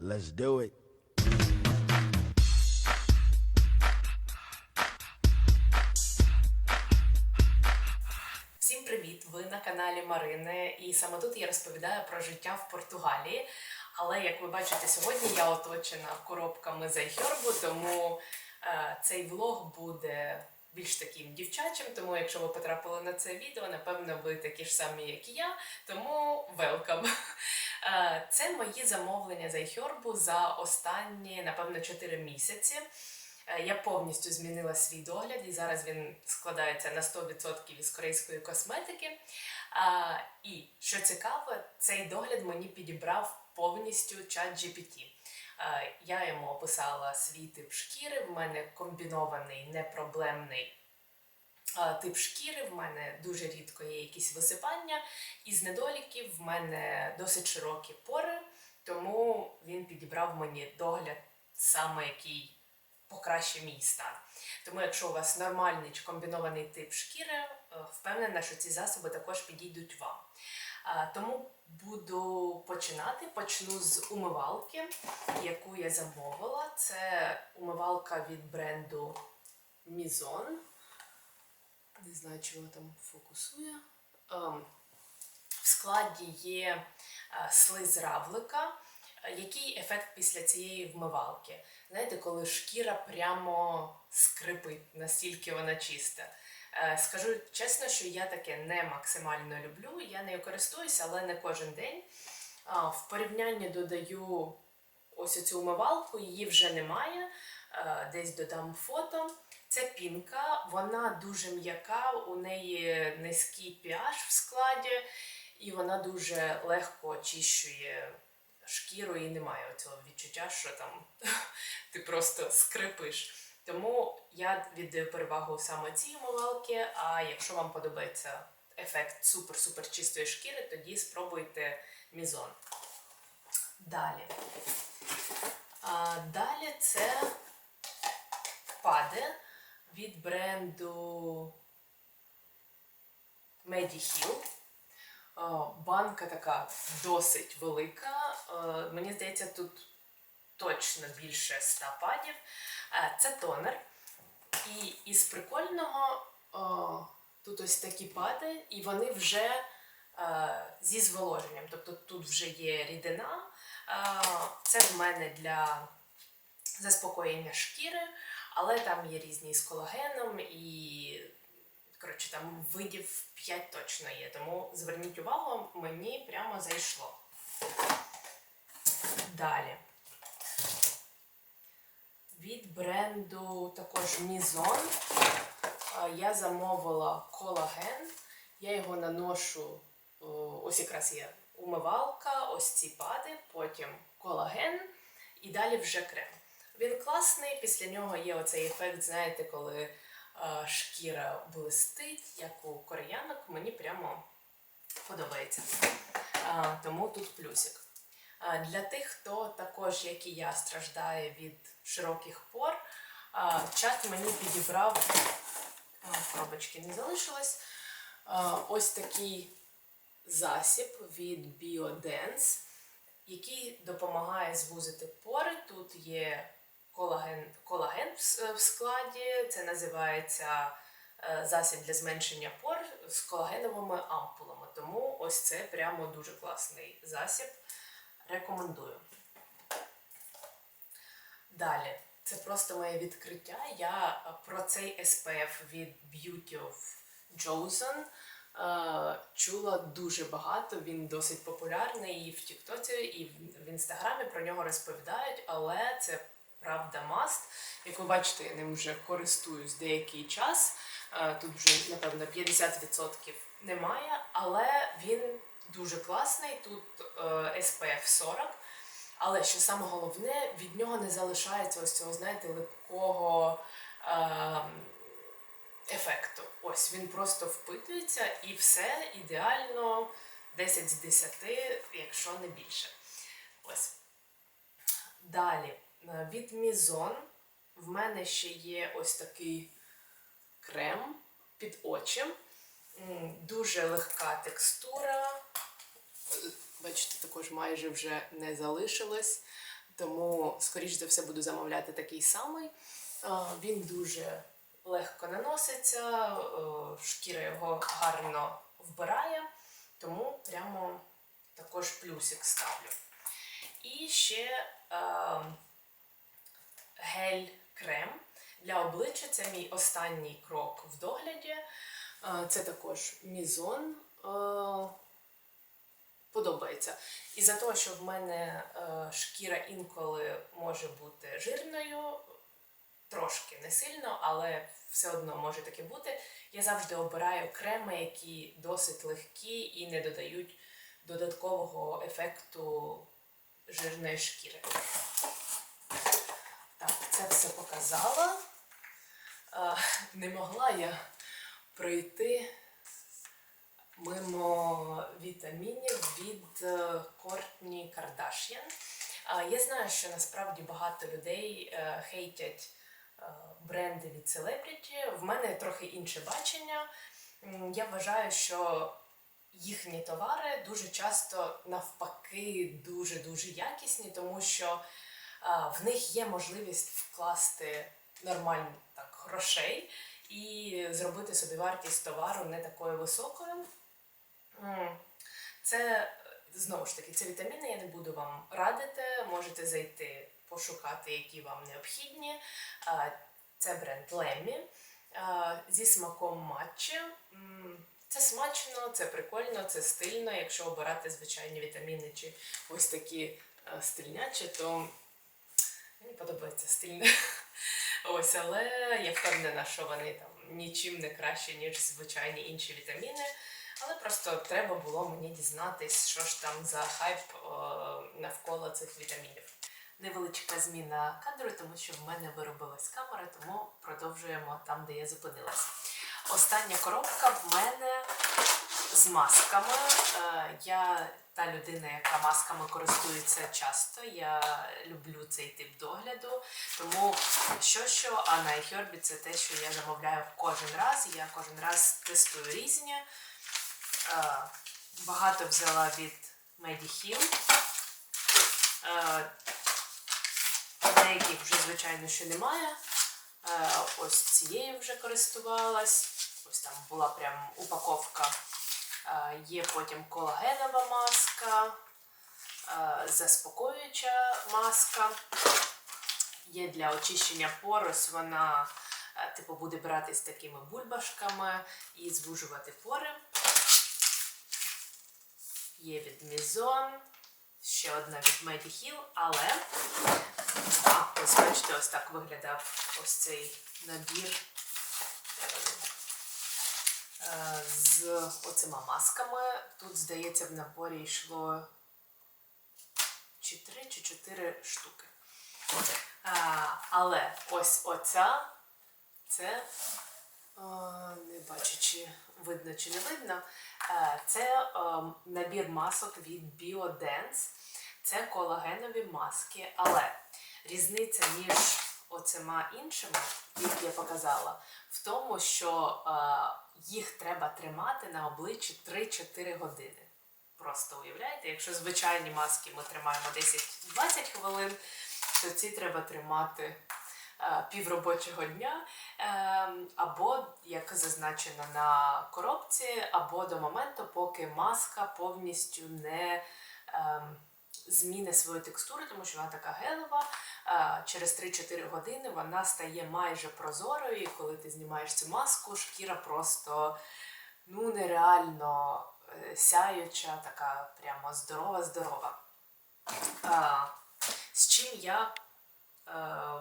Let's do it. Всім привіт! Ви на каналі Марини, і саме тут я розповідаю про життя в Португалії. Але як ви бачите, сьогодні я оточена коробками з айхербу, тому е, цей влог буде більш таким дівчачим. Тому якщо ви потрапили на це відео, напевно, ви такі ж самі, як і я. Тому! Е, Це мої замовлення з айхербу за останні, напевно, 4 місяці. Е, Я повністю змінила свій догляд, і зараз він складається на 100% із корейської косметики. А, і що цікаво, цей догляд мені підібрав повністю чат GPT. Е, Я йому описала свій тип шкіри, в мене комбінований, непроблемний тип шкіри, в мене дуже рідко є якісь висипання. Із недоліків в мене досить широкі пори, тому він підібрав мені догляд саме який покращить мій стан. Тому, якщо у вас нормальний чи комбінований тип шкіри, е, впевнена, що ці засоби також підійдуть вам. Тому буду починати. Почну з умивалки, яку я замовила. Це умивалка від бренду Mizon. Не знаю, вона там фокусує. Ем, в складі є е, слиз равлика. Е, Який ефект після цієї вмивалки? Знаєте, коли шкіра прямо скрипить, настільки вона чиста. Е, Скажу чесно, що я таке не максимально люблю. Я нею користуюся, але не кожен день. В порівнянні додаю ось цю умивалку, її вже немає. Е, Десь додам фото. Це пінка, вона дуже м'яка, у неї низький pH в складі, і вона дуже легко очищує шкіру і немає цього відчуття, що там ти просто скрипиш. Тому я віддаю перевагу саме цій умивалки, а якщо вам подобається ефект супер-супер чистої шкіри, тоді спробуйте мізон. Далі. А, далі це паде від бренду Mediheal. Е, Банка така досить велика. Мені здається, тут точно більше 100 падів. Це тонер. І із прикольного тут ось такі пади, і вони вже зі зволоженням. Тобто тут вже є рідина. Е, це в мене для заспокоєння шкіри, але там є різні з колагеном і коротше там видів 5 точно є. Тому зверніть увагу, мені прямо зайшло. Далі. Від бренду також Мізон я замовила колаген. Я його наношу, ось якраз є умивалка, ось ці пади, потім колаген і далі вже крем. Він класний, після нього є оцей ефект, знаєте, коли е, шкіра блистить, як у кореянок, мені прямо подобається. А, тому тут плюсик. Для тих, хто також, як і я, страждає від широких пор, чат мені підібрав, коробочки не залишилось, ось такий засіб від Biodance, який допомагає звузити пори. Тут є колаген, колаген в складі, це називається е, засіб для зменшення пор з колагеновими ампулами. Тому ось це прямо дуже класний засіб. Рекомендую. Далі, це просто моє відкриття. Я е, про цей SPF від Beauty of Johnson чула дуже багато. Він досить популярний і в Тіктоці, і в- в Інстаграмі про нього розповідають, але це правда маст. Як ви бачите, я ним вже користуюсь деякий час. Е, Тут вже, напевно, 50% немає, але він дуже класний. Тут е, SPF 40. Але що саме головне, від нього не залишається ось цього, знаєте, липкого ем, ефекту. Ось він просто впитується і все ідеально 10 з 10, якщо не більше. Ось. Далі, від Мізон в мене ще є ось такий крем під очі. Дуже легка текстура. Бачите, також майже вже не залишилось. тому, скоріш за все, буду замовляти такий самий. Він дуже легко наноситься, е, шкіра його гарно вбирає, тому прямо також плюсик ставлю. І ще е, гель-крем для обличчя це мій останній крок в догляді. Е, Це також мізон. Е, Подобається. І за того, що в мене шкіра інколи може бути жирною, трошки не сильно, але все одно може таке бути. Я завжди обираю креми, які досить легкі і не додають додаткового ефекту жирної шкіри. Так, це все показала. Е, Не могла я пройти мимо вітамінів від е, Кортні Кардаш'ян. Я знаю, що насправді багато людей е, хейтять е, бренди від селебріті. В мене трохи інше бачення. Я вважаю, що їхні товари дуже часто навпаки дуже-дуже якісні, тому що в них є можливість вкласти нормально так, грошей і зробити собі вартість товару не такою високою. Це знову ж таки, це вітаміни, я не буду вам радити. Можете зайти, пошукати, які вам необхідні. Це бренд Лемі зі смаком матчі. Це смачно, це прикольно, це стильно. Якщо обирати звичайні вітаміни чи ось такі е, стильнячі, то мені подобається стильне. Ось, але я впевнена, що вони там нічим не краще, ніж звичайні інші вітаміни. Але просто треба було мені дізнатись, що ж там за хайп е, навколо цих вітамінів. Невеличка зміна кадру, тому що в мене виробилась камера, тому продовжуємо там, де я зупинилась. Остання коробка в мене з масками. Е, Я та людина, яка масками користується часто. Я люблю цей тип догляду. Тому що що, а на iHerb це те, що я замовляю кожен раз. Я кожен раз тестую різні. Е, Багато взяла від Mediheal. Деяких вже, звичайно, ще немає. Е, Ось цією вже користувалась. Ось там була прям упаковка. Е, Є потім колагенова маска, е, заспокоююча маска. Є для очищення пор, ось вона типу буде братись такими бульбашками і звужувати пори. Є від Мізон, ще одна від Mediheal, але а, ось бачите, ось так виглядав ось цей набір е, з оцима масками. Тут, здається, в наборі йшло чи три, чи чотири штуки. А, але ось оця, це не бачу, чи видно, чи не видно. Е, Це е, набір масок від BioDance. Це колагенові маски, але різниця між оцима іншими, які я показала, в тому, що е, їх треба тримати на обличчі 3-4 години. Просто уявляєте, якщо звичайні маски ми тримаємо 10-20 хвилин, то ці треба тримати півробочого дня, е, або, як зазначено на коробці, або до моменту, поки маска повністю не е, зміни свою текстуру, тому що вона така гелева. Е, Через 3-4 години вона стає майже прозорою, і коли ти знімаєш цю маску, шкіра просто ну нереально е, сяюча, така прямо здорова-здорова. Е, З чим я е,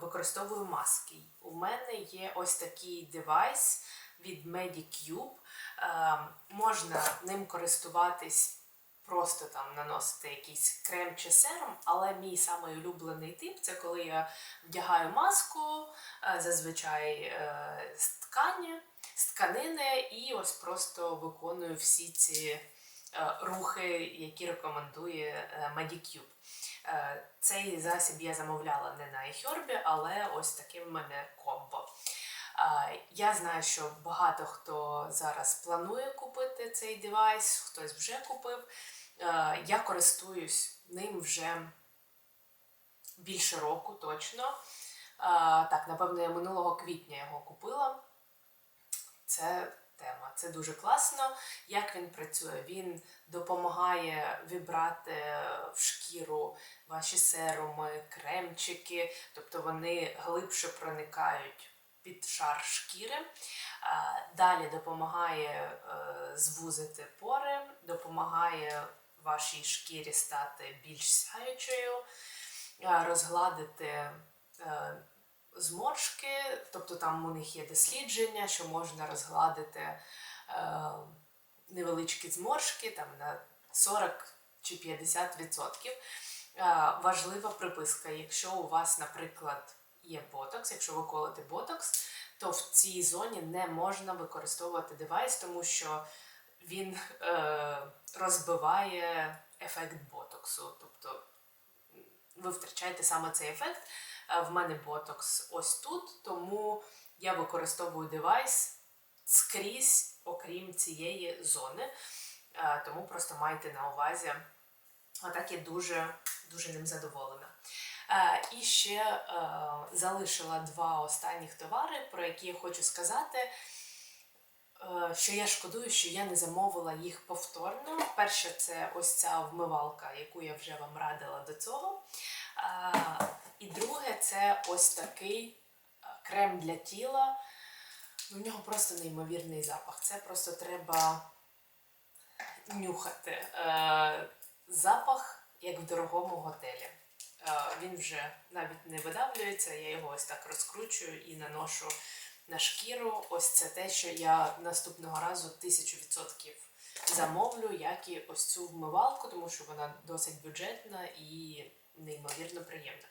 використовую маски. У мене є ось такий девайс від Medicube. Е, можна ним користуватись, просто там наносити якийсь крем чи серум, але мій самий улюблений тип це коли я вдягаю маску, е, зазвичай е, з ткані, з тканини, і ось просто виконую всі ці е, рухи, які рекомендує е, Medicube. Е, Цей засіб я замовляла не на iHerb, але ось таке в мене комбо. Е, Я знаю, що багато хто зараз планує купити цей девайс, хтось вже купив. Е, Я користуюсь ним вже більше року точно. Так, напевно, я минулого квітня його купила. Це тема. Це дуже класно. Як він працює? Він допомагає вібрати в шкіру ваші серуми, кремчики, тобто вони глибше проникають під шар шкіри. Далі допомагає е, звузити пори, допомагає вашій шкірі стати більш сяючою, розгладити е, зморшки, тобто там у них є дослідження, що можна розгладити е, невеличкі зморшки там на 40 чи 50 відсотків. Е, важлива приписка, якщо у вас, наприклад, є ботокс, якщо ви колите ботокс, то в цій зоні не можна використовувати девайс, тому що він е, розбиває ефект ботоксу. Тобто ви втрачаєте саме цей ефект. Е, В мене ботокс ось тут, тому я використовую девайс скрізь, окрім цієї зони. Е, Тому просто майте на увазі. А так я дуже, дуже ним задоволена. Е, І ще залишила два останніх товари, про які я хочу сказати. Що я шкодую, що я не замовила їх повторно. Перше, це ось ця вмивалка, яку я вже вам радила до цього. І друге, це ось такий крем для тіла. У нього просто неймовірний запах. Це просто треба нюхати. Е, Запах, як в дорогому готелі. Е, Він вже навіть не видавлюється, я його ось так розкручую і наношу на шкіру. Ось це те, що я наступного разу тисячу відсотків замовлю, як і ось цю вмивалку, тому що вона досить бюджетна і неймовірно приємна.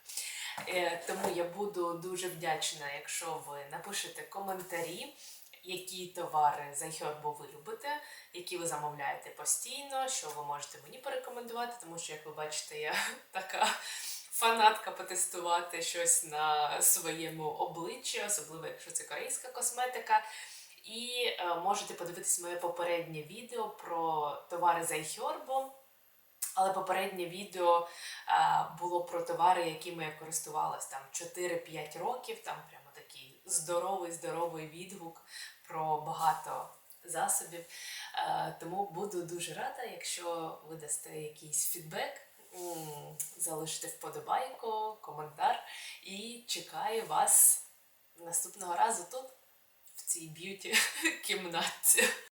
Е, Тому я буду дуже вдячна, якщо ви напишете коментарі, які товари за Herbo ви любите, які ви замовляєте постійно, що ви можете мені порекомендувати, тому що, як ви бачите, я така фанатка потестувати щось на своєму обличчі, особливо якщо це корейська косметика. І е, можете подивитись моє попереднє відео про товари за Herbo. Але попереднє відео е, було про товари, якими я користувалась там 4-5 років. Там прямо такий здоровий, здоровий відгук про багато засобів. Е, тому буду дуже рада, якщо ви дасте якийсь фідбек, залишите вподобайку, коментар і чекаю вас наступного разу тут, в цій б'юті кімнаті.